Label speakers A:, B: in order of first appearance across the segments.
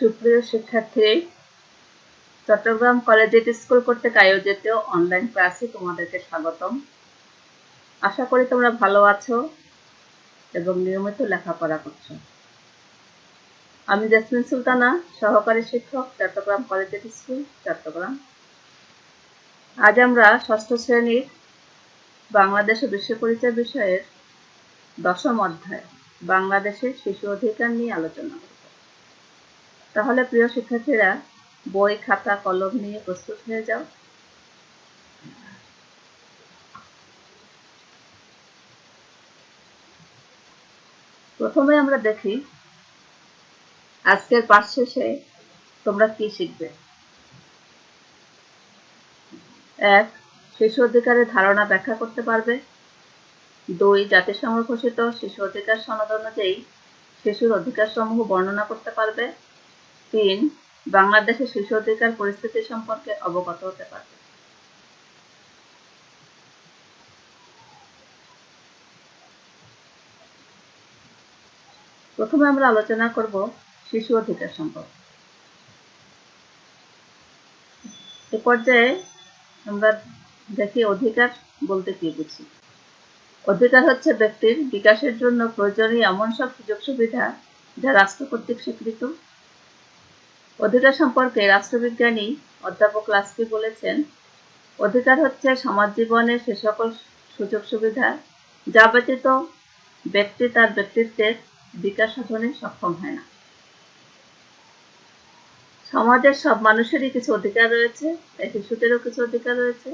A: সুপ্রিয় শিক্ষার্থী, Chittagong collegiate school কর্তৃক আয়োজিত অনলাইন ক্লাসে তোমাদেরকে স্বাগতম। আশা করি তোমরা ভালো আছো এবং নিয়মিত লেখাপড়া করছ। আমি জেসমিন সুলতানা, সহকারী শিক্ষক, চট্টগ্রাম কলেজিয়েট স্কুল, চট্টগ্রাম। আজ আমরা ষষ্ঠ শ্রেণির বাংলাদেশ বিশ্ব পরিচয় বিষয়ের দশম অধ্যায়, বাংলাদেশের শিশু অধিকার নিয়ে আলোচনা করব। তাহলে প্রিয় শিক্ষার্থীরা, বই, খাতা, কলম নিয়ে প্রস্তুত হয়ে যাও। প্রথমে আমরা দেখি, আজকের পাঠ শেষে তোমরা কি শিখবে? এক, শিশু অধিকারের ধারণা ব্যাখ্যা করতে পারবে। দুই জাতিসংঘ ঘোষিত শিশু অধিকার সনদ অনুযায়ী শিশুর অধিকার সমূহ বর্ণনা করতে পারবে। তিন, বাংলাদেশের শিশু অধিকার পরিস্থিতি সম্পর্কে অবগত হতে পারবে প্রথমে আমরা আলোচনা করব শিশু অধিকার সম্পর্কে। এ পর্যায়ে আমরা দেখি অধিকার বলতে কি বুঝি। অধিকার হচ্ছে ব্যক্তির বিকাশের জন্য প্রয়োজনীয় এমন সব সুযোগ সুবিধা যা রাষ্ট্র কর্তৃক স্বীকৃত। অধিকার সম্পর্কে রাষ্ট্রবিজ্ঞানী অধ্যাপক লাস্কি বলেছেন, অধিকার হচ্ছে সমাজ জীবনের সে সকল সুযোগ সুবিধা যা ব্যতীত ব্যক্তি তার ব্যক্তিত্বের বিকাশ সাধনে সক্ষম হয় না। সমাজের সব মানুষেরই কিছু অধিকার রয়েছে, তাই শিশুদেরও কিছু অধিকার রয়েছে।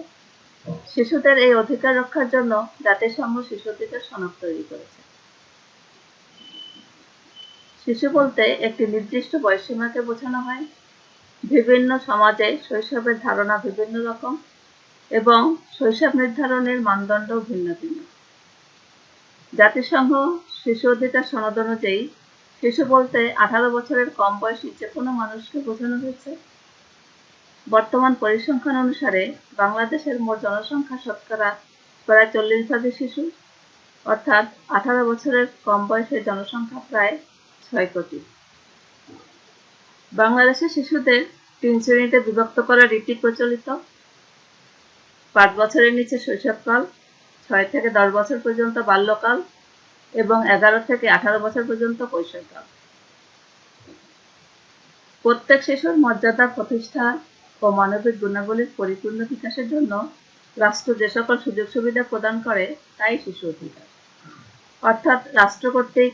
A: শিশুদের এই অধিকার রক্ষার জন্য জাতিসংঘ শিশু অধিকার সনদ তৈরি করেছে। শিশু বলতে একটি নির্দিষ্ট বয়সীমাকে বোঝানো হয়। বিভিন্ন সমাজে শৈশবের ধারণা বিভিন্ন রকম এবং শৈশব নির্ধারণের মানদণ্ড ভিন্ন ভিন্ন। জাতিসংঘ শিশু অধিকার সনদ অনুযায়ী শিশু বলতে আঠারো বছরের কম বয়সী যে কোনো মানুষকে বোঝানো হয়েছে। বর্তমান পরিসংখ্যান অনুসারে বাংলাদেশের মোট জনসংখ্যা শতকরা প্রায় চল্লিশ ভাগের শিশু। অর্থাৎ আঠারো বছরের কম বয়সের জনসংখ্যা প্রায় ছয় কোটি বাংলাদেশের শিশুদের তিন শ্রেণীতে বিভক্ত করার রীতি প্রচলিত। পাঁচ বছরের নিচে শৈশবকাল, ছয় থেকে দশ বছর পর্যন্ত বাল্যকাল এবং এগারো থেকে আঠারো বছর পর্যন্ত কৈশোরকাল প্রত্যেক শিশুর মর্যাদা, প্রতিষ্ঠা ও মানবিক গুণাবলীর পরিপূর্ণ বিকাশের জন্য রাষ্ট্র যে সকল সুযোগ সুবিধা প্রদান করে, তাই শিশু অধিকার। অর্থাৎ রাষ্ট্র কর্তৃক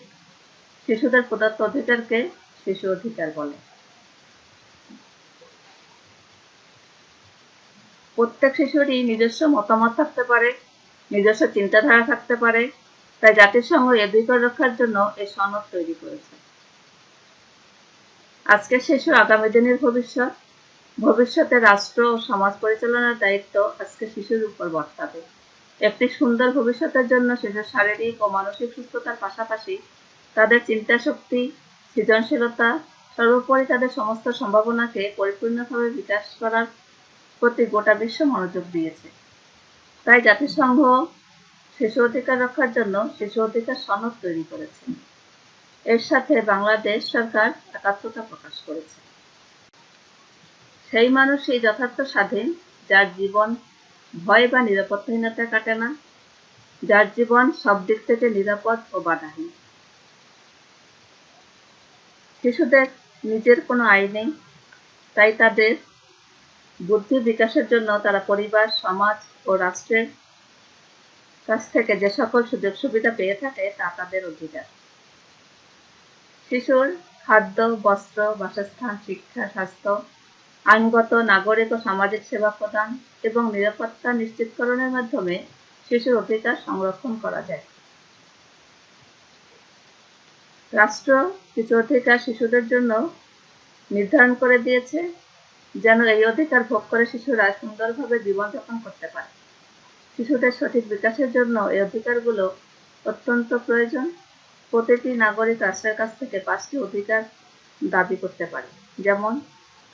A: শিশুদের প্রদত্ত অধিকারকে শিশু অধিকার বলে। প্রত্যেক শিশুরই নিজস্ব মতামত থাকতে পারে, নিজস্ব চিন্তাধারা থাকতে পারে, তাই জাতিসংঘ এ অধিকার রক্ষার জন্য এই সনদ তৈরি করেছে। আজকের শিশু আগামী দিনের ভবিষ্যৎ, ভবিষ্যতে রাষ্ট্র ও সমাজ পরিচালনার দায়িত্ব আজকে শিশুর উপর বর্তাবে। একটি সুন্দর ভবিষ্যতের জন্য শিশুর শারীরিক ও মানসিক সুস্থতার পাশাপাশি তাদের চিন্তা শক্তি সৃজনশীলতা, সর্বোপরি তাদের সমস্ত সম্ভাবনাকে পরিপূর্ণভাবে বিকাশ করার প্রতি গোটা বিশ্ব মনোযোগ দিয়েছে। তাই জাতিসংঘ শিশু অধিকার রক্ষার জন্য শিশু অধিকার সনদ তৈরি করেছে। এর সাথে বাংলাদেশ সরকার একাত্মতা প্রকাশ করেছে। সেই মানুষই যথার্থ স্বাধীন, যার জীবন ভয় বা নিরাপত্তাহীনতা কাটে না, যার জীবন সব দিক থেকে নিরাপদ ও বাধাহীন। শিশুদের নিজের কোনো আয় নেই। তাই তাদের বুদ্ধি বিকাশের জন্য তারা পরিবার, সমাজ ও রাষ্ট্রের কাছ থেকে যে সকল সুযোগ সুবিধা পেয়ে থাকে তা তাদের অধিকার। শিশুর খাদ্য, বস্ত্র, বাসস্থান, শিক্ষা, স্বাস্থ্য, আইনগত, নাগরিক ও সামাজিক সেবা প্রদান এবং নিরাপত্তা নিশ্চিতকরণের মাধ্যমে শিশুর অধিকার সংরক্ষণ করা যায়। রাষ্ট্র কিছু অধিকার শিশুদের জন্য নির্ধারণ করে দিয়েছে, যেন এই অধিকার ভোগ করে শিশুরা সুন্দরভাবে জীবনযাপন করতে পারে। শিশুদের সঠিক বিকাশের জন্য এই অধিকারগুলো অত্যন্ত প্রয়োজন। প্রতিটি নাগরিক রাষ্ট্রের কাছ থেকে পাঁচটি অধিকার দাবি করতে পারে, যেমন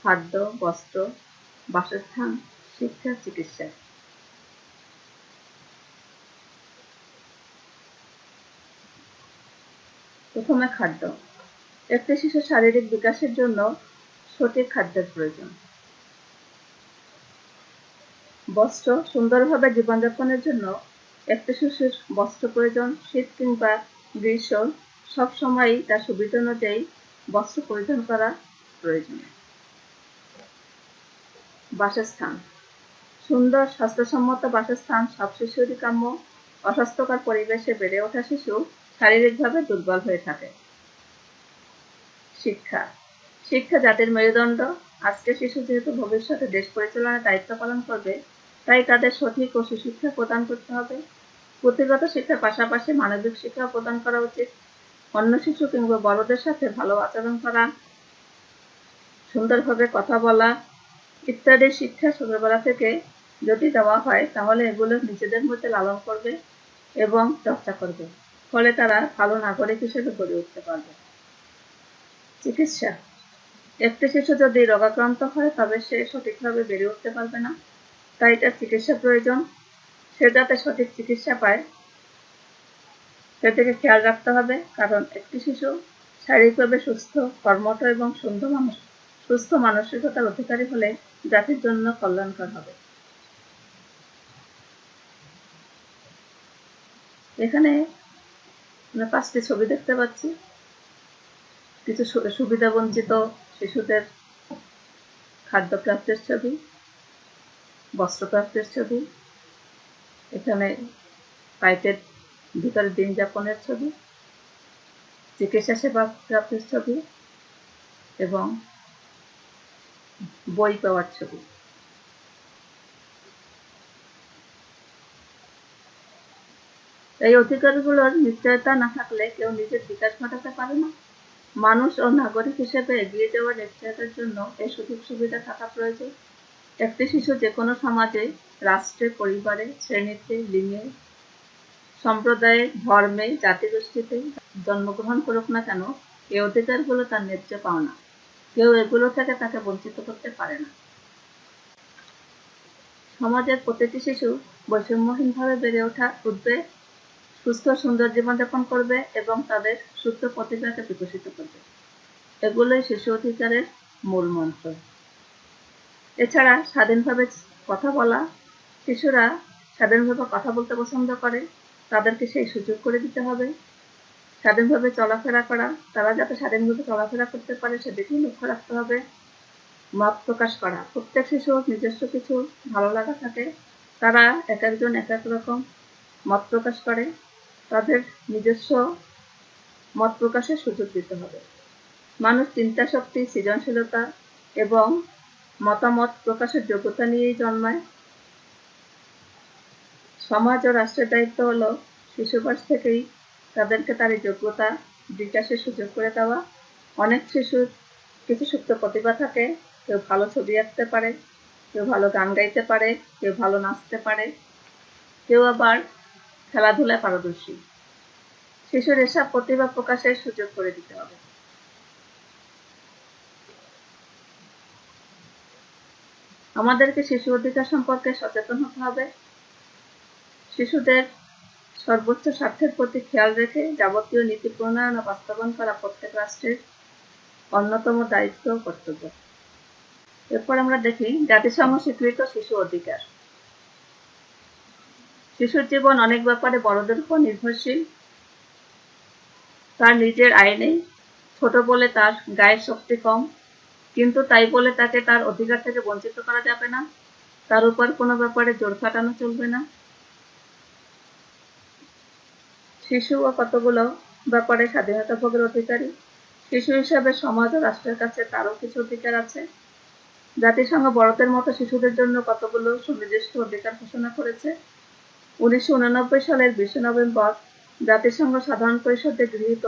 A: খাদ্য, বস্ত্র, বাসস্থান, শিক্ষা, চিকিৎসা। প্রথমে খাদ্য। একটি শিশুর শারীরিক বিকাশের জন্য সঠিক খাদ্যের প্রয়োজন। বস্ত্র সুন্দরভাবে জীবনযাপনের জন্য একটি শিশুর বস্ত্র প্রয়োজন। শীত কিংবা গ্রীষ্ম সব সবসময়ই তার সুবিধা অনুযায়ী বস্ত্র পরিধান করা প্রয়োজন। বাসস্থান। সুন্দর, স্বাস্থ্যসম্মত বাসস্থান সব শিশুরই কাম্য। অস্বাস্থ্যকর পরিবেশে বেড়ে ওঠা শিশু শারীরিকভাবে দুর্বল হয়ে থাকে। শিক্ষা। শিক্ষা জাতির মেরুদণ্ড। আজকে শিশু যেহেতু ভবিষ্যতে দেশ পরিচালনার দায়িত্ব পালন করবে, তাই তাদের সঠিক ও সুশিক্ষা প্রদান করতে হবে। পুঁথিগত শিক্ষার পাশাপাশি মানবিক শিক্ষা প্রদান করা উচিত। অন্য শিশু কিংবা বড়দের সাথে ভালো আচরণ করা, সুন্দরভাবে কথা বলা ইত্যাদি শিক্ষা ছোটবেলা থেকে যদি দেওয়া হয়, তাহলে এগুলো নিজেদের মধ্যে লালন করবে এবং চর্চা করবে। ফলে তারা ভালো নাগরিক হিসেবে গড়ে উঠতে পারবে। চিকিৎসা। একটি শিশু যদি রোগাক্রান্ত হয়, তবে সে সঠিকভাবে বেড়ে উঠতে পারবে না। তাই তার চিকিৎসা প্রয়োজন। সে যাতে সঠিক চিকিৎসা পায় সেদিকে খেয়াল রাখতে হবে। কারণ একটি শিশু শারীরিকভাবে সুস্থ, কর্মঠ এবং সুন্দর মানুষ, সুস্থ মানসিকতার অধিকারী হলে জাতির জন্য কল্যাণকর হবে। এখানে আমরা পাঁচটি ছবি দেখতে পাচ্ছি। কিছু সুবিধা বঞ্চিত শিশুদের খাদ্যপ্রাপ্তির ছবি, বস্ত্রপ্রাপ্তির ছবি, এখানে পাইপের ভিতরে দিন যাপনের ছবি, চিকিৎসা সেবা প্রাপ্তির ছবি এবং বই পাওয়ার ছবি। এই অধিকারগুলোর নিশ্চয়তা না থাকলে কেউ নিজের বিকাশ ঘটাতে পারে না। মানুষ ও নাগরিক হিসেবে এগিয়ে যাওয়ার নিশ্চয়তার জন্য এই সুযোগ সুবিধা থাকা প্রয়োজন। একটি শিশু যে কোনো সমাজে, রাষ্ট্রে, পরিবারে, শ্রেণীতে, লিঙ্গে, সম্প্রদায়ে, ধর্মে, জাতিগোষ্ঠীতে জন্মগ্রহণ করুক না কেন এই অধিকারগুলো তার ন্যায্য পাওনা। কেউ এগুলো থেকে তাকে বঞ্চিত করতে পারে না। সমাজের প্রতিটি শিশু বৈষম্যহীনভাবে বেড়ে ওঠা উঠবে সুস্থ সুন্দর জীবনযাপন করবে এবং তাদের সুস্থ প্রতিভাকে বিকশিত করবে। এগুলোই শিশু অধিকারের মূল মন্ত্র। এছাড়া স্বাধীনভাবে কথা বলা, শিশুরা স্বাধীনভাবে কথা বলতে পছন্দ করে, তাদেরকে সেই সুযোগ করে দিতে হবে। স্বাধীনভাবে চলাফেরা করা, তারা যাতে স্বাধীনভাবে চলাফেরা করতে পারে সেদিকেই লক্ষ্য রাখতে হবে। মত প্রকাশ করা, প্রত্যেক শিশুর নিজস্ব কিছু ভালো লাগা থাকে, তারা এক একজন এক এক রকম মত প্রকাশ করে। তাদের নিজস্ব মত প্রকাশের সুযোগ দিতে হবে। মানুষ চিন্তা শক্তি সৃজনশীলতা এবং মতামত প্রকাশের যোগ্যতা নিয়েই জন্মায়। সমাজ ও রাষ্ট্রের দায়িত্ব হলো শিশু বয়স থেকেই তাদেরকে তার যোগ্যতা বিকাশের সুযোগ করে দেওয়া। অনেক শিশুর কিছু সুপ্ত প্রতিভা থাকে, কেউ ভালো ছবি আঁকতে পারে, কেউ ভালো গান গাইতে পারে, কেউ ভালো নাচতে পারে, কেউ আবার খেলাধুলায় পারদর্শী। শিশুর এসব প্রতিভা প্রকাশের সুযোগ করে দিতে হবে। আমাদেরকে শিশু অধিকার সম্পর্কে সচেতন হতে হবে। শিশুদের সর্বোচ্চ স্বার্থের প্রতি খেয়াল রেখে যাবতীয় নীতি প্রণয়ন ও বাস্তবায়ন করা প্রত্যেক রাষ্ট্রের অন্যতম দায়িত্ব ও কর্তব্য। এরপর আমরা দেখি জাতিসংঘ স্বীকৃত শিশু অধিকার। শিশুর জীবন অনেক ব্যাপারে বড়দের উপর নির্ভরশীল। তার নিজের আয় নেই ছোট বলে তার গায়ের শক্তি কম, কিন্তু তাই বলে তাকে তার অধিকার থেকে বঞ্চিত করা যাবে না। তার উপর কোনো ব্যাপারে জোর খাটানো চলবে না। শিশু ও কতগুলো ব্যাপারে স্বাধীনতা ভোগের অধিকারী? শিশু হিসাবে সমাজ ও রাষ্ট্রের কাছে তারও কিছু অধিকার আছে। জাতিসংঘ বড়দের মতো শিশুদের জন্য কতগুলো সুনির্দিষ্ট অধিকার ঘোষণা করেছে? উনিশশো সালের বিশে নভেম্বর জাতিসংঘ সাধারণ পরিষদে গৃহীত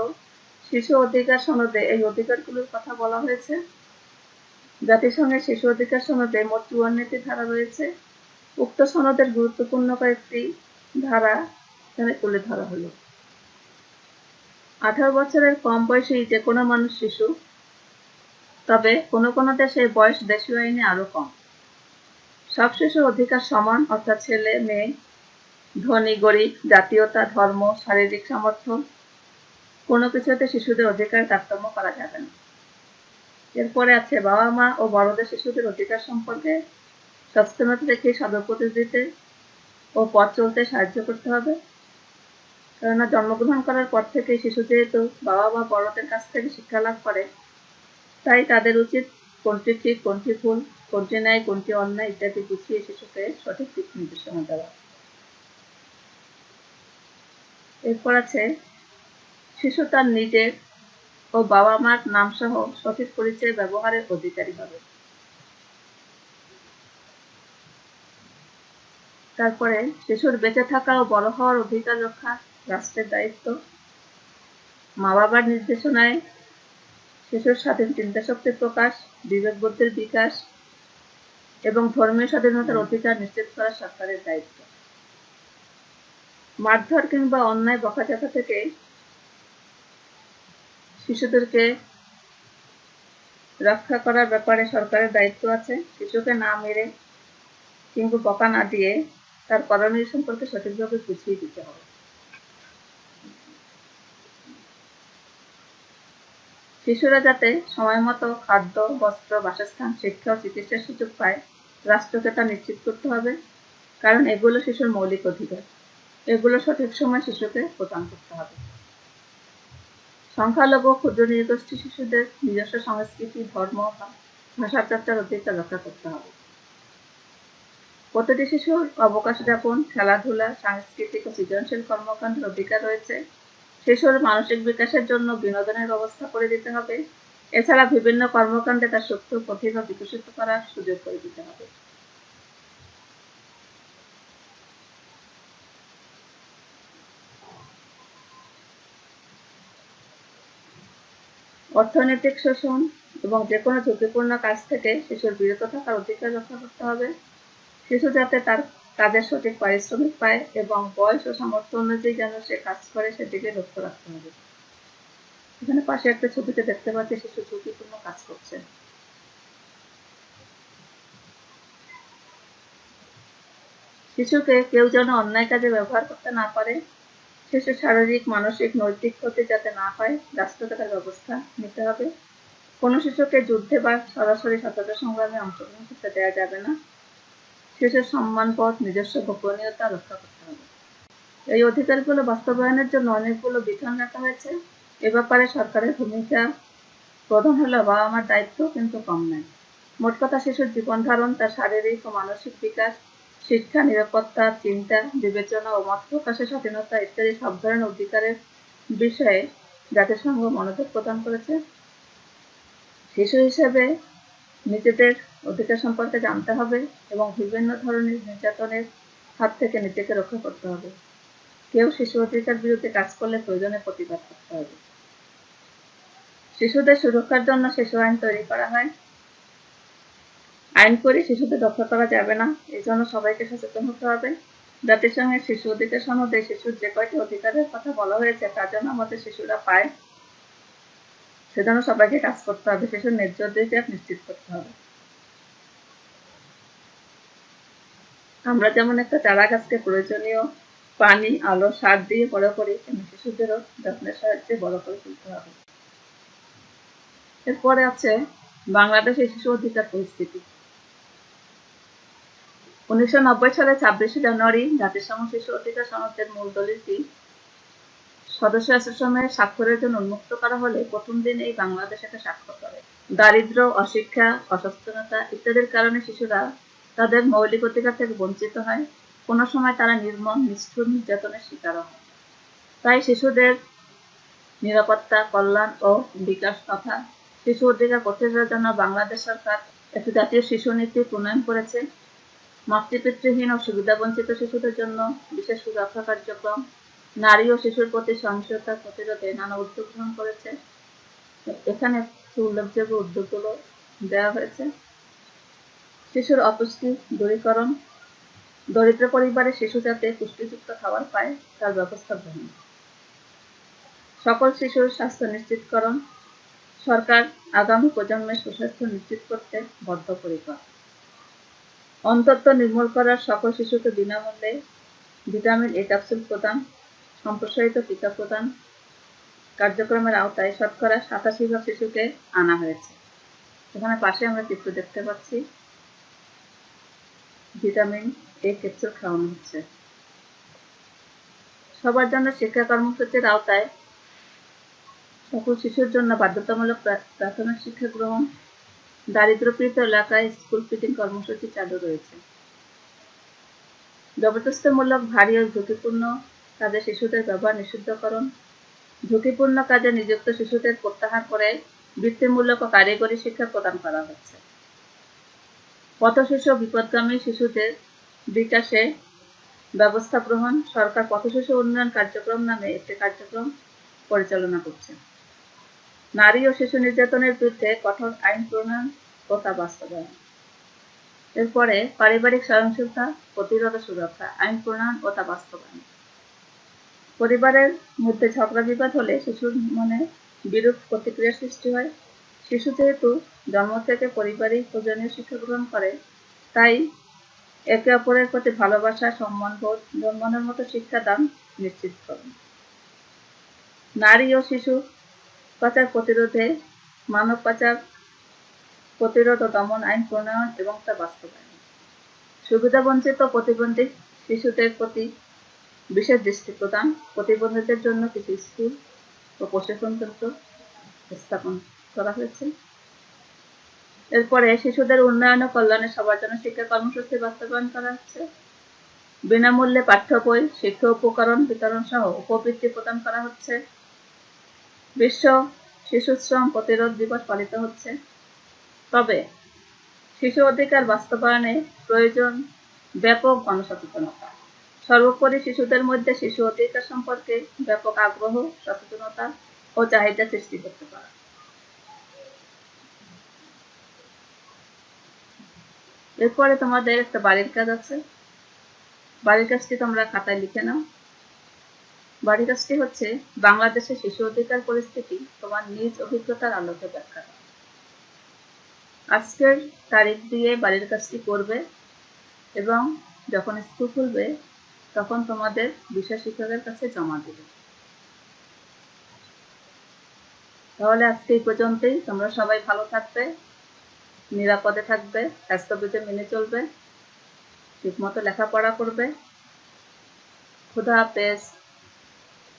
A: শিশু অধিকার সনদে এই অধিকারগুলোর কথা বলা হয়েছে। জাতিসংঘের শিশু অধিকার সনদে মোট চুয়ান্নটি ধারা রয়েছে। উক্ত সনদের গুরুত্বপূর্ণ কয়েকটি ধারা এখানে তুলে ধরা হলো। আঠারো বছরের কম বয়সী যে কোনো মানুষ শিশু, তবে কোনো কোনো দেশে বয়স দেশীয় আইনে আরও কম। সব শিশুর অধিকার সমান, অর্থাৎ ছেলে, মেয়ে ধনী, গরিব, জাতীয়তা, ধর্ম, শারীরিক সামর্থ্য, কোনো কিছুতে শিশুদের অধিকার তারতম্য করা যাবে না। এরপরে আছে বাবা মা ও বড়দের শিশুদের অধিকার সম্পর্কে সচেতনতা রেখে সদুপদেশ দিতে ও পথ চলতে সাহায্য করতে হবে। কেননা জন্মগ্রহণ করার পর থেকে শিশু যেহেতু বাবা বা বড়দের কাছ থেকে শিক্ষা লাভ করে, তাই তাদের উচিত কোনটি ঠিক, কোনটি ভুল, কোনটি ন্যায়, কোনটি অন্যায় ইত্যাদি বুঝিয়ে শিশুকে সঠিক দিক নির্দেশনা দেওয়া। এরপর আছে, শিশু তার নিজের ও বাবা মার নাম সহ সঠিক পরিচয় ব্যবহারের অধিকারী হবে। তারপরে, শিশুর বেঁচে থাকা ও বড় হওয়ার অধিকার রক্ষা রাষ্ট্রের দায়িত্ব। মা বাবার নির্দেশনায়, শিশুর স্বাধীন চিন্তা শক্তির প্রকাশ, বিবেক বুদ্ধির বিকাশ এবং ধর্মীয় স্বাধীনতার অধিকার নিশ্চিত করা সরকারের দায়িত্ব। মারধর কিংবা অন্যায় বকাচাকা থেকে শিশুদেরকে রক্ষা করার ব্যাপারে সরকারের দায়িত্ব আছে। শিশুকে না মেরে কিংবা বকা না দিয়ে তার করণীয় সম্পর্কে সঠিকভাবে বুঝিয়ে দিতে হবে। শিশুরা যাতে সময় মতো খাদ্য, বস্ত্র, বাসস্থান, শিক্ষা ও চিকিৎসার সুযোগ পায়, রাষ্ট্রকে তা নিশ্চিত করতে হবে, কারণ এগুলো শিশুর মৌলিক অধিকার। এগুলো সঠিক সময় শিশুকে প্রদান করতে হবে। সংখ্যালঘু ক্ষুদ্র নৃগোষ্ঠী শিশুদের নিজস্ব সংস্কৃতি, ধর্ম ভাষা চর্চার অধিকার রক্ষা করতে হবে। প্রতিটি শিশুর অবকাশ যাপন, খেলাধুলা, সাংস্কৃতিক ও সৃজনশীল কর্মকাণ্ডের অধিকার রয়েছে। শিশুর মানসিক বিকাশের জন্য বিনোদনের ব্যবস্থা করে দিতে হবে। এছাড়া বিভিন্ন কর্মকাণ্ডে তার সুপ্ত প্রতিভা বিকশিত করার সুযোগ করে দিতে হবে। অর্থনৈতিক শোষণ এবং যে কোনো ঝুঁকিপূর্ণ কাজ থেকে শিশুর বিরত থাকার অধিকার রক্ষা করতে হবে। শিশু যাতে তার কাজের সঠিক পারিশ্রমিক পায় এবং বয়স ও সামর্থ্য অনুযায়ী যেন সে কাজ করে, সেদিকে লক্ষ্য রাখতে হবে। এখানে পাশে একটা ছবিতে দেখতে পাচ্ছি শিশু ঝুঁকিপূর্ণ কাজ করছে। শিশুকে কেউ যেন অন্যায় কাজে ব্যবহার করতে না পারে শিশুর শারীরিক, মানসিক, নৈতিক ক্ষতি যাতে না হয় রাষ্ট্রকে তার ব্যবস্থা নিতে হবে। কোনো শিশুকে যুদ্ধে বা সরাসরি স্বাধীনতা সংগ্রামে অংশগ্রহণ করতে দেওয়া যাবে না। শিশুর সম্মানপদ নিজস্ব গোপনীয়তা রক্ষা করতে হবে। এই অধিকারগুলো বাস্তবায়নের জন্য অনেকগুলো বিধান রাখা হয়েছে। এ ব্যাপারে সরকারের ভূমিকা প্রধান হলো বাবা মার দায়িত্ব কিন্তু কম নয়। মোট কথা, শিশুর জীবন ধারণ, তার শারীরিক ও মানসিক বিকাশ শিক্ষা, নিরাপত্তা, চিন্তা, বিবেচনা ও মত প্রকাশের স্বাধীনতা ইত্যাদি সব ধরনের অধিকারের বিষয়ে জাতিসংঘ মনোযোগ প্রদান করেছে। শিশু হিসেবে নিজেদের অধিকার সম্পর্কে জানতে হবে এবং বিভিন্ন ধরনের নির্যাতনের হাত থেকে নিজেকে রক্ষা করতে হবে। কেউ শিশু অধিকার বিরুদ্ধে কাজ করলে প্রয়োজনে প্রতিবাদ করতে হবে। শিশুদের সুরক্ষার জন্য শিশু আইন তৈরি করা হয়। আইন করে শিশুদের রক্ষা করা যাবে না। এই জন্য সবাইকে সচেতন হতে হবে। জাতিসংঘের শিশু অধিকার সনদে শিশুর যে কয়টি অধিকারের কথা বলা হয়েছে, তার জন্য আমাদের শিশুরা পায়। সেজন্য সবাইকে কাজ করতে হবে। শিশুর ন্যায্য নিশ্চিত করতে হবে। আমরা যেমন একটা চারা গাছকে প্রয়োজনীয় পানি, আলো, সার দিয়ে বড় করি, তেমনি শিশুদেরও যত্নের সাহায্যে বড় করে তুলতে হবে। এরপরে আছে বাংলাদেশের শিশু অধিকার পরিস্থিতি। উনিশশো নব্বই সালে ছাব্বিশে জানুয়ারি জাতিসংঘ শিশু অধিকার সনদের মূল দলিলটি সদস্য অ্যাসোসিয়েশনের স্বাক্ষরের জন্য উন্মুক্ত করা হলে প্রথম দিন এই বাংলাদেশ এটা স্বাক্ষর করে। দারিদ্র, অশিক্ষা, অসচেতনতা ইত্যাদির কারণে শিশুরা তাদের মৌলিক অধিকার থেকে বঞ্চিত হয়। কোনো সময় তারা নির্মম, নিষ্ঠুর নির্যাতনের শিকার হয়। তাই শিশুদের নিরাপত্তা, কল্যাণ ও বিকাশ তথা শিশু অধিকার প্রতিষ্ঠার জন্য বাংলাদেশ সরকার একটি জাতীয় শিশু নীতি প্রণয়ন করেছে। মাতৃপিতৃহীন ও সুবিধাবঞ্চিত শিশুদের জন্য বিশেষ সুরক্ষা কার্যক্রম। নারী ও শিশুর প্রতি সহিংসতা প্রতিরোধে নানা উদ্যোগ গ্রহণ করেছে। এখানে উল্লেখযোগ্য উদ্যোগগুলো দেওয়া হয়েছে। শিশুর অপুষ্টি, দূরীকরণ, দরিদ্র পরিবারের শিশু যাতে পুষ্টিযুক্ত খাবার পায়, তার ব্যবস্থা গ্রহণ। সকল শিশুর স্বাস্থ্য নিশ্চিতকরণ, সরকার আগামী প্রজন্মের সুস্বাস্থ্য নিশ্চিত করতে বদ্ধপরিকর। অন্তত নির্মূল করার সকল শিশুকে বিনামূল্যে ভিটামিন এ ক্যাপসুল প্রদান, সম্প্রসারিত টিকা প্রদান কার্যক্রমের আওতায় শতকরা সাতাশি ভাগ শিশুকে আনা হয়েছে। এখানে পাশে আমরা চিত্র দেখতে পাচ্ছি। ভিটামিন এ ক্যাপসুল খাওয়ানো হচ্ছে। সবার জন্য শিক্ষা কর্মসূচির আওতায় সকল শিশুর জন্য বাধ্যতামূলক প্রা- প্রাথমিক শিক্ষা গ্রহণ দারিদ্রপীড়িত এলাকায় স্কুল ফিটিং কর্মসূচি চালু রয়েছে। জবরদস্তিমূলক, ভারী ও ঝুঁকিপূর্ণ কাজে শিশুদের ব্যবহার নিষিদ্ধকরণ, ঝুঁকিপূর্ণ কাজে নিযুক্ত শিশুদের প্রত্যাহার করে বৃত্তিমূলক ও কারিগরি শিক্ষা প্রদান করা হচ্ছে। পথ শিশু বিপদগামী শিশুদের বিকাশে ব্যবস্থা গ্রহণ, সরকার পথ শিশু উন্নয়ন কার্যক্রম নামে একটি কার্যক্রম পরিচালনা করছে। নারী ও শিশু নির্যাতনের বিরুদ্ধে কঠোর আইন প্রণয়ন ও তা বাস্তবায়ন। এরপরে পারিবারিক সহনশীলতা প্রতিরোধ সুরক্ষা, আইন প্রণয়ন ও তা বাস্তবায়ন। পরিবারের মধ্যে ঝগড়া বিবাদ হলে শিশুর মনে বিরূপ প্রতিক্রিয়া সৃষ্টি হয়। শিশু যেহেতু জন্ম থেকে পরিবারিক প্রয়োজনীয় শিক্ষা গ্রহণ করে, তাই একে অপরের প্রতি ভালোবাসা, সম্মান, বোধ জন্মানোর মতো শিক্ষাদান নিশ্চিত করুন নারী ও শিশু পাচার প্রতিরোধে, মানব পাচার প্রতিরোধ ও দমন আইন প্রণয়ন এবং তা বাস্তবায়ন। সুবিধাবঞ্চিত প্রতিবন্ধী শিশুদের প্রতি বিশেষ দৃষ্টি প্রদান, প্রতিবন্ধীদের জন্য কিছু স্কুল ও প্রশিক্ষণ কেন্দ্র স্থাপন করা হয়েছে। এরপরে শিশুদের উন্নয়ন ও কল্যাণে সবার জন্য শিক্ষা কর্মসূচি বাস্তবায়ন করা হচ্ছে। বিনামূল্যে পাঠ্য বই, শিক্ষা উপকরণ বিতরণ সহ উপবৃত্তি প্রদান করা হচ্ছে। বিশ্ব শিশু শ্রম প্রতিরোধ দিবস পালিত হচ্ছে। তবে শিশু অধিকার বাস্তবায়নে প্রয়োজন ব্যাপক গণসচেতনতা সর্বোপরি শিশুদের মধ্যে শিশু অধিকার সম্পর্কে ব্যাপক আগ্রহ, সচেতনতা ও চাহিদা সৃষ্টি করতে পারে। এরপরে তোমাদের একটা বাড়ির কাজ আছে। বাড়ির কাজটি তোমরা খাতায় লিখে নাও। কাজটি হচ্ছে বাংলাদেশের শিশু অধিকার পরিস্থিতি, তোমার নিজ অভিজ্ঞতার আলোকে ব্যাখ্যা। আজকের তারিখ দিয়ে বাড়ির কাজটি করবে এবং যখন স্কুল খুলবে, তখন তোমাদের বিষয় শিক্ষকের কাছে জমা দেবে। তাহলে আজকে এই পর্যন্তই। তোমরা সবাই ভালো থাকবে, নিরাপদে থাকবে স্বাস্থ্যবিধি মেনে চলবে, ঠিকমতো লেখাপড়া করবে। খুদা হাফেজ।